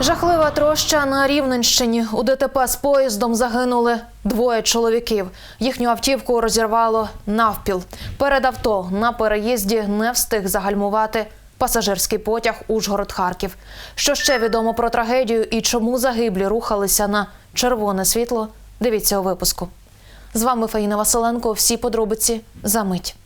Жахлива троща на Рівненщині. У ДТП з поїздом загинули двоє чоловіків. Їхню автівку розірвало навпіл. Перед авто на переїзді не встиг загальмувати пасажирський потяг Ужгород-Харків. Що ще відомо про трагедію і чому загиблі рухалися на червоне світло? Дивіться у випуску. З вами Фаїна Василенко. Всі подробиці за мить.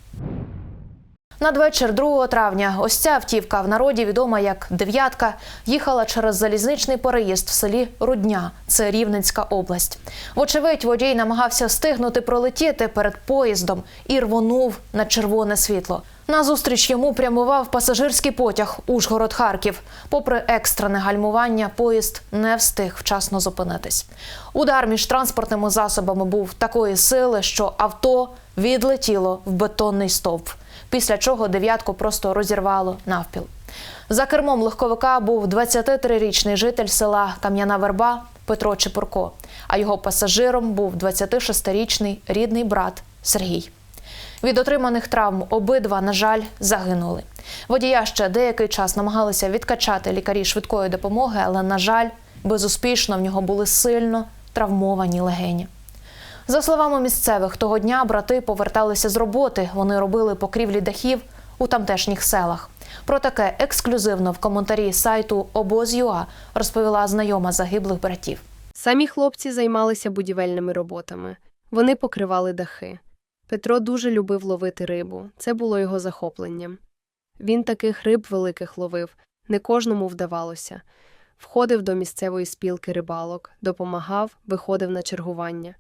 Надвечір 2 травня ось ця автівка в народі відома як дев'ятка їхала через залізничний переїзд в селі Рудня. Це Рівненська область. Вочевидь, водій намагався встигнути пролетіти перед поїздом і рвонув на червоне світло. Назустріч йому прямував пасажирський потяг Ужгород-Харків. Попри екстрене гальмування, поїзд не встиг вчасно зупинитись. Удар між транспортними засобами був такої сили, що авто відлетіло в бетонний стовп після чого дев'ятку просто розірвало навпіл. За кермом легковика був 23-річний житель села Кам'яна Верба Петро Чепурко, а його пасажиром був 26-річний рідний брат Сергій. Від отриманих травм обидва, на жаль, загинули. Водія ще деякий час намагалися відкачати лікарі швидкої допомоги, але, на жаль, безуспішно в нього були сильно травмовані легені. За словами місцевих, того дня брати поверталися з роботи. Вони робили покрівлі дахів у тамтешніх селах. Про таке ексклюзивно в коментарі сайту Обоз.ua розповіла знайома загиблих братів. Самі хлопці займалися будівельними роботами. Вони покривали дахи. Петро дуже любив ловити рибу. Це було його захопленням. Він таких риб великих ловив, не кожному вдавалося. Входив до місцевої спілки рибалок, допомагав, виходив на чергування.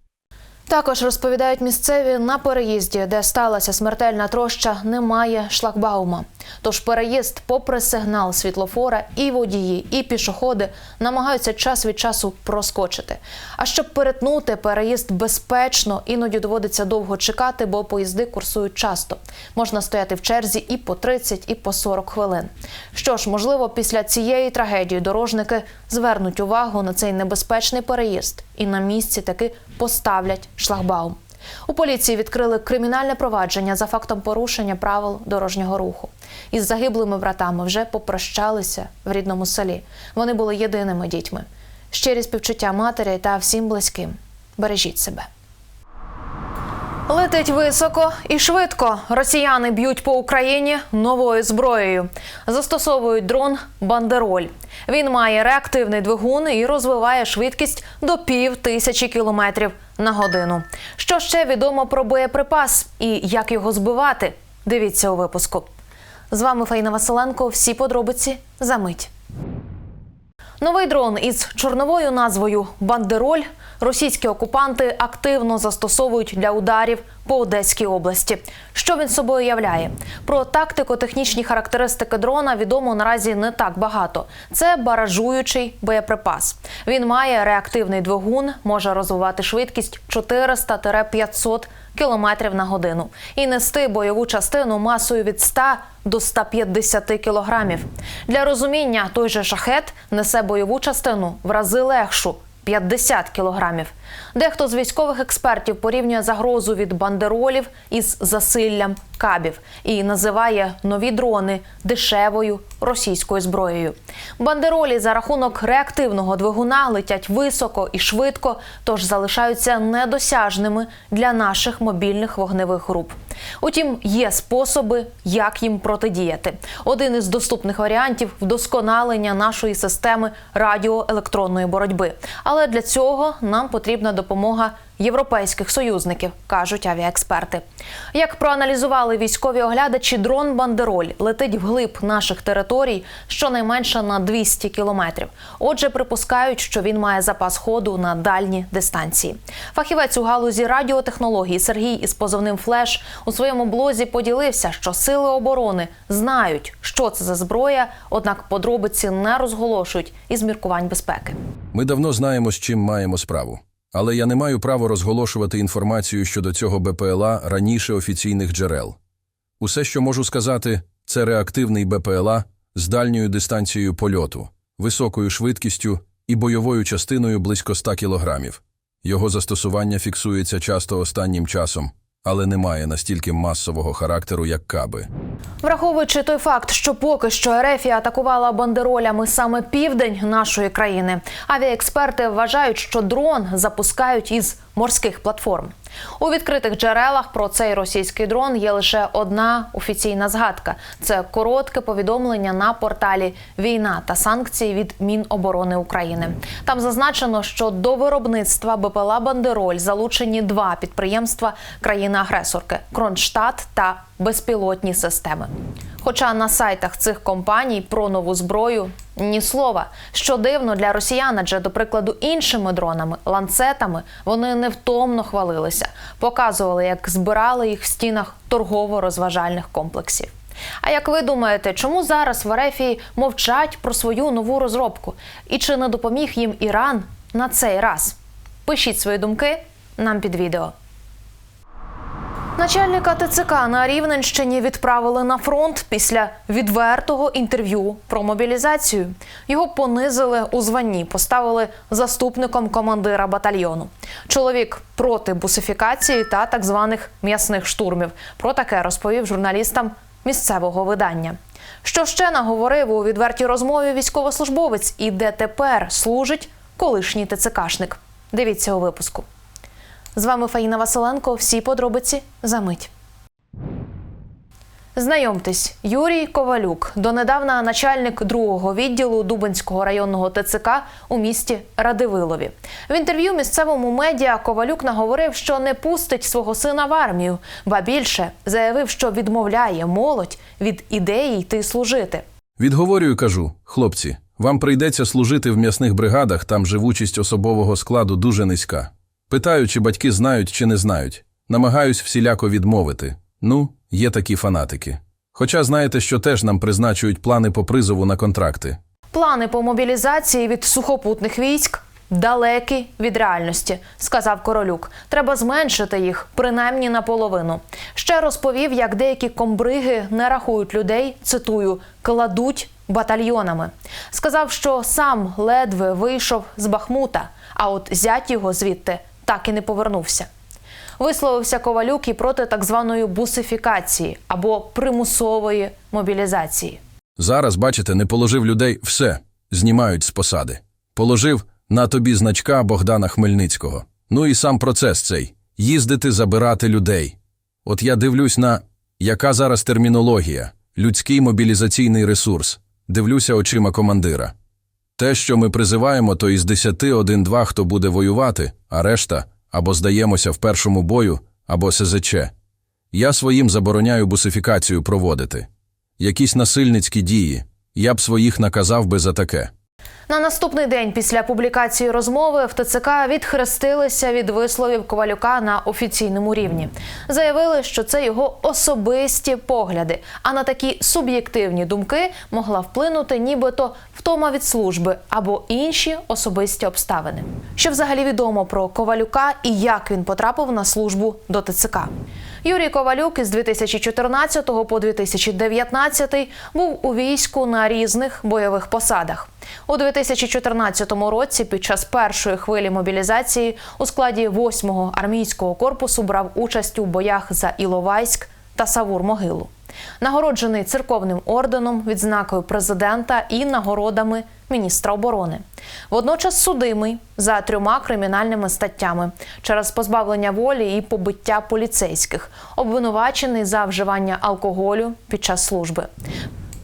Також розповідають місцеві на переїзді, де сталася смертельна троща, немає шлагбаума. Тож переїзд, попри сигнал світлофора, і водії, і пішоходи намагаються час від часу проскочити. А щоб перетнути переїзд безпечно, іноді доводиться довго чекати, бо поїзди курсують часто. Можна стояти в черзі і по 30, і по 40 хвилин. Що ж, можливо, після цієї трагедії дорожники звернуть увагу на цей небезпечний переїзд і на місці таки поставлять шлагбаум. У поліції відкрили кримінальне провадження за фактом порушення правил дорожнього руху. Із загиблими братами вже попрощалися в рідному селі. Вони були єдиними дітьми. Щирі співчуття матері та всім близьким. Бережіть себе. Летить високо і швидко. Росіяни б'ють по Україні новою зброєю. Застосовують дрон Бандероль. Він має реактивний двигун і розвиває швидкість до пів тисячі кілометрів на годину. Що ще відомо про боєприпас і як його збивати? Дивіться у випуску. З вами Фаїна Василенко. Всі подробиці за мить. Новий дрон із чорновою назвою Бандероль російські окупанти активно застосовують для ударів по Одеській області. Що він собою являє? Про тактико-технічні характеристики дрона відомо наразі не так багато. Це баражуючий боєприпас. Він має реактивний двигун, може розвивати швидкість 400-500 км на годину і нести бойову частину масою від 100 до 150 кілограмів. Для розуміння, той же шахет несе бойову частину в рази легшу 50 кілограмів. Дехто з військових експертів порівнює загрозу від бандеролів із засиллям кабів і називає нові дрони дешевою російською зброєю. Бандеролі за рахунок реактивного двигуна летять високо і швидко, тож залишаються недосяжними для наших мобільних вогневих груп. Утім, є способи, як їм протидіяти. Один із доступних варіантів вдосконалення нашої системи радіоелектронної боротьби. Але для цього нам потрібна допомога європейських союзників, кажуть авіаексперти. Як проаналізували військові оглядачі, дрон Бандероль летить вглиб наших територій щонайменше на 200 кілометрів. Отже, припускають, що він має запас ходу на дальні дистанції. Фахівець у галузі радіотехнологій Сергій із позовним Флеш у своєму блозі поділився, що сили оборони знають, що це за зброя, однак подробиці не розголошують із міркувань безпеки. Ми давно знаємо, з чим маємо справу. Але я не маю права розголошувати інформацію щодо цього БПЛА раніше офіційних джерел. Усе, що можу сказати, це реактивний БПЛА з дальньою дистанцією польоту, високою швидкістю і бойовою частиною близько 100 кілограмів. Його застосування фіксується часто останнім часом, але не має настільки масового характеру, як каби. Враховуючи той факт, що поки що Ерефія атакувала бандеролями саме південь нашої країни, авіаексперти вважають, що дрон запускають із морських платформ. У відкритих джерелах про цей російський дрон є лише одна офіційна згадка: це коротке повідомлення на порталі Війна та санкції від Міноборони України. Там зазначено, що до виробництва БПЛА Бандероль залучені два підприємства країни-агресорки Кронштадт та безпілотні системи. Хоча на сайтах цих компаній про нову зброю ні слова. Що дивно для росіян, адже, до прикладу, іншими дронами, ланцетами вони невтомно хвалилися, показували, як збирали їх в стінах торгово-розважальних комплексів. А як ви думаєте, чому зараз в Арефії мовчать про свою нову розробку? І чи не допоміг їм Іран на цей раз? Пишіть свої думки нам під відео. Начальника ТЦК на Рівненщині відправили на фронт після відвертого інтерв'ю про мобілізацію. Його понизили у званні, поставили заступником командира батальйону. Чоловік проти бусифікації та так званих м'ясних штурмів. Про таке розповів журналістам місцевого видання. Що ще наговорив у відвертій розмові військовослужбовець і де тепер служить колишній ТЦКшник? Дивіться у випуску. З вами Фаїна Василенко. Всі подробиці за мить. Знайомтесь, Юрій Ковалюк, донедавна начальник другого відділу Дубинського районного ТЦК у місті Радивилові. В інтерв'ю місцевому медіа Ковалюк наговорив, що не пустить свого сина в армію, ба більше заявив, що відмовляє молодь від ідеї йти служити. Відговорюю, кажу, хлопці, вам прийдеться служити в м'ясних бригадах, там живучість особового складу дуже низька. Питаю, чи батьки знають чи не знають. Намагаюсь всіляко відмовити. Ну, є такі фанатики. Хоча знаєте, що теж нам призначують плани по призову на контракти. Плани по мобілізації від сухопутних військ далекі від реальності, сказав Королюк. Треба зменшити їх принаймні наполовину. Ще розповів, як деякі комбриги не рахують людей. Цитую, кладуть батальйонами. Сказав, що сам ледве вийшов з Бахмута, а от зять його звідти так і не повернувся. Висловився Ковалюк і проти так званої бусифікації або примусової мобілізації. Зараз, бачите, не положив людей все, знімають з посади. Положив на тобі значка Богдана Хмельницького. Ну і сам процес цей їздити, забирати людей. От я дивлюсь на яка зараз термінологія, людський мобілізаційний ресурс. Дивлюся очима командира. Те, що ми призиваємо, то із десяти один-два, хто буде воювати, а решта або здаємося в першому бою, або СЗЧ. Я своїм забороняю бусифікацію проводити. Якісь насильницькі дії. Я б своїх наказав би за таке. На наступний день після публікації розмови в ТЦК відхрестилися від висловів Ковалюка на офіційному рівні. Заявили, що це його особисті погляди, а на такі суб'єктивні думки могла вплинути нібито втома від служби або інші особисті обставини. Що взагалі відомо про Ковалюка і як він потрапив на службу до ТЦК? Юрій Ковалюк із 2014 по 2019 був у війську на різних бойових посадах. У 2014 році під час першої хвилі мобілізації у складі 8-го армійського корпусу брав участь у боях за Іловайськ та Савур-Могилу. Нагороджений церковним орденом, відзнакою президента і нагородами міністра оборони. Водночас судимий за трьома кримінальними статтями через позбавлення волі і побиття поліцейських, обвинувачений за вживання алкоголю під час служби.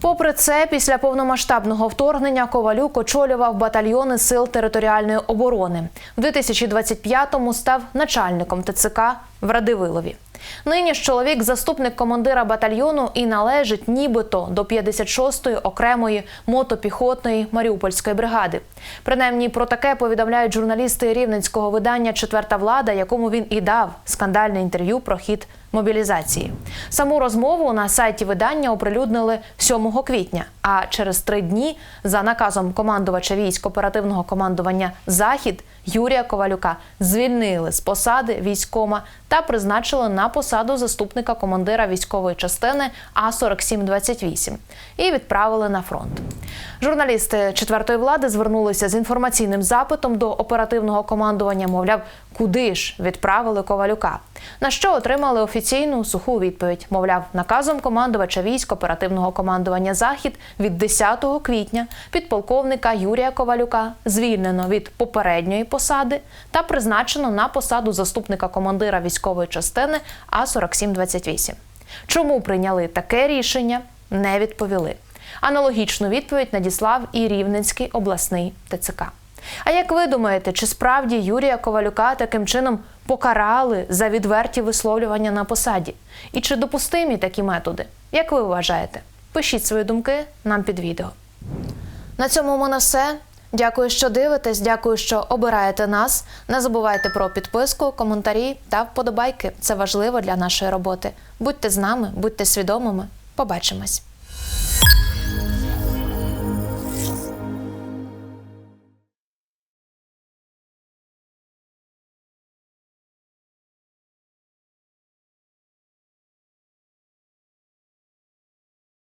Попри це, після повномасштабного вторгнення Ковалюк очолював батальйони сил територіальної оборони. В 2025-му став начальником ТЦК в Радивилові. Нині ж чоловік заступник командира батальйону і належить нібито до 56-ї окремої мотопіхотної Маріупольської бригади. Принаймні про таке повідомляють журналісти рівненського видання Четверта влада, якому він і дав скандальне інтерв'ю про хід мобілізації. Саму розмову на сайті видання оприлюднили 7 квітня. А через три дні за наказом командувача військ оперативного командування Захід Юрія Ковалюка звільнили з посади військома та призначили на посаду заступника командира військової частини А 4728 і відправили на фронт. Журналісти четвертої влади звернулися з інформаційним запитом до оперативного командування. Мовляв, куди ж відправили Ковалюка? На що отримали офіційну суху відповідь? Мовляв, наказом командувача військ оперативного командування Захід від 10 квітня підполковника Юрія Ковалюка звільнено від попередньої посади та призначено на посаду заступника командира військової частини А 4728 Чому прийняли таке рішення? Не відповіли. Аналогічну відповідь надіслав і Рівненський обласний ТЦК. А як ви думаєте, чи справді Юрія Ковалюка таким чином покарали за відверті висловлювання на посаді? І чи допустимі такі методи? Як ви вважаєте? Пишіть свої думки нам під відео. На цьому у мене все. Дякую, що дивитесь. Дякую, що обираєте нас. Не забувайте про підписку, коментарі та вподобайки. Це важливо для нашої роботи. Будьте з нами, будьте свідомими. Побачимось.